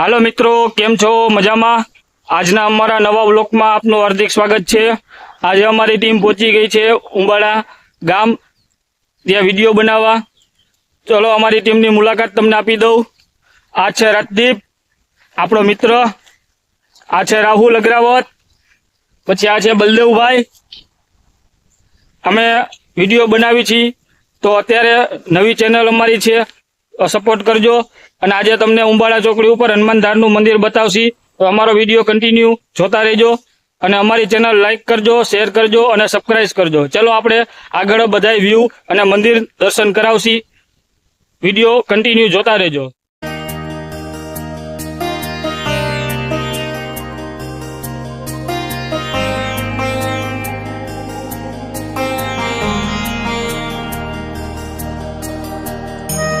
હાલો મિત્રો, કેમ છો? મજામાં? આજના અમારા નવા બ્લોકમાં આપનું હાર્દિક સ્વાગત છે. આજે અમારી ટીમ પહોંચી ગઈ છે ઉંબાળા ગામ. ત્યાં વીડિયો બનાવવા. ચલો, અમારી ટીમની મુલાકાત તમને આપી દઉં. આ છે રાજદીપ, આપણો મિત્ર. આ છે રાહુલ અગ્રાવત પછી આ છે બલદેવભાઈ. અમે વીડિયો બનાવી છીએ. તો અત્યારે નવી ચેનલ અમારી છે. સપોર્ટ કરજો. અને આજે તમને ઉંબાળા ચોકડી ઉપર હનુમાનધારનું મંદિર બતાવશી. તો અમારો વીડિયો કન્ટિન્યુ જોતા રહેજો. અને અમારી ચેનલ લાઇક કરજો શેર કરજો અને સબસ્ક્રાઈબ કરજો. ચલો આપણે આગળ બધાય વ્યૂ અને મંદિર દર્શન કરાવશી. વીડિયો કન્ટિન્યુ જોતા રહેજો.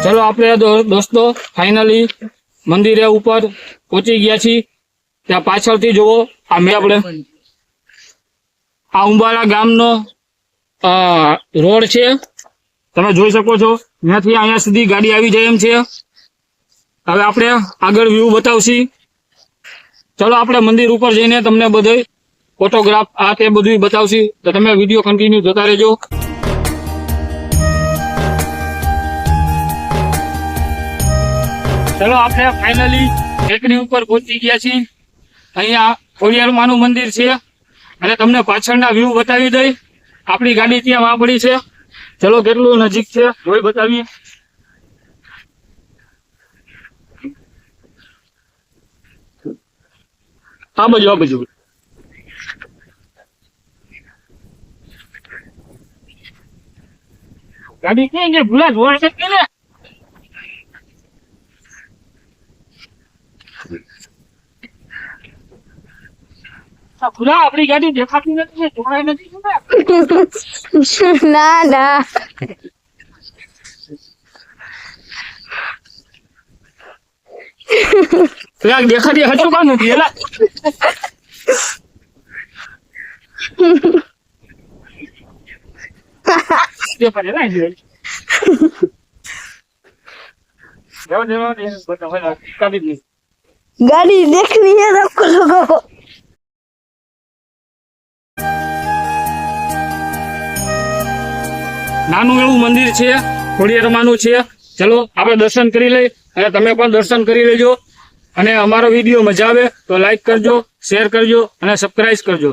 ચલો આપણે દોસ્તો ફાઇનલી મંદિરે ઉપર પહોંચી ગયા છીએ. ત્યાં પાછળથી જુઓ, આ મેં આપણે આ ઉંબાળા ગામનો રોડ છે. તમે જોઈ શકો છો, ત્યાંથી અહીંયા સુધી ગાડી આવી જાય એમ છે. હવે આપણે આગળ વ્યૂ બતાવશી. ચલો આપણે મંદિર ઉપર જઈને તમને બધે ફોટોગ્રાફ આ તે બધું બતાવશી. તો તમે વીડિયો કન્ટિન્યુ જોતા રહેજો. ચલો, આપણે ફાઇનલી ટેકરી ઉપર પહોંચી ગયા છીએ. અહીંયા ખોડિયારમાંનું મંદિર છે. અને તમને પાછળના વ્યૂ બતાવી દઈ. આપણી ગાડી ત્યાં વાપરી છે. ચલો, કેટલું નજીક છે, જોઈ બતાવીએ. આ બાજુ આ બાજુ. ગાડી ક્યાં ગયા ભૂલા જોવા છે કે ને ભૂલા આપણી ગાડી દેખાતી નથી જોડાઈ નથી ને. ના પેલા દેખાતી હજુ પણ નથી એલા કાઢી. गाड़ी देखनी है सबको लोगों को નાનું એવું મંદિર છે ખોડિયારમાંનું છે ચલો આપણે દર્શન કરી લઈ અને તમે પણ દર્શન કરી લેજો અને અમારો વિડીયો મજા આવે તો લાઈક કરજો શેર કરજો અને સબસ્ક્રાઇબ કરજો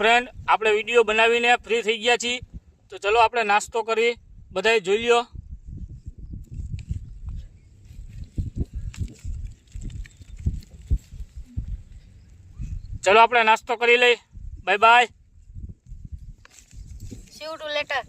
ફ્રેન્ડ આપણે વીડિયો બનાવીને ફ્રી થઈ ગયા છીએ. તો ચલો આપણે નાસ્તો કરી બધાએ જોઈ લ્યો. ચલો આપણે નાસ્તો કરી લઈ bye bye see to later.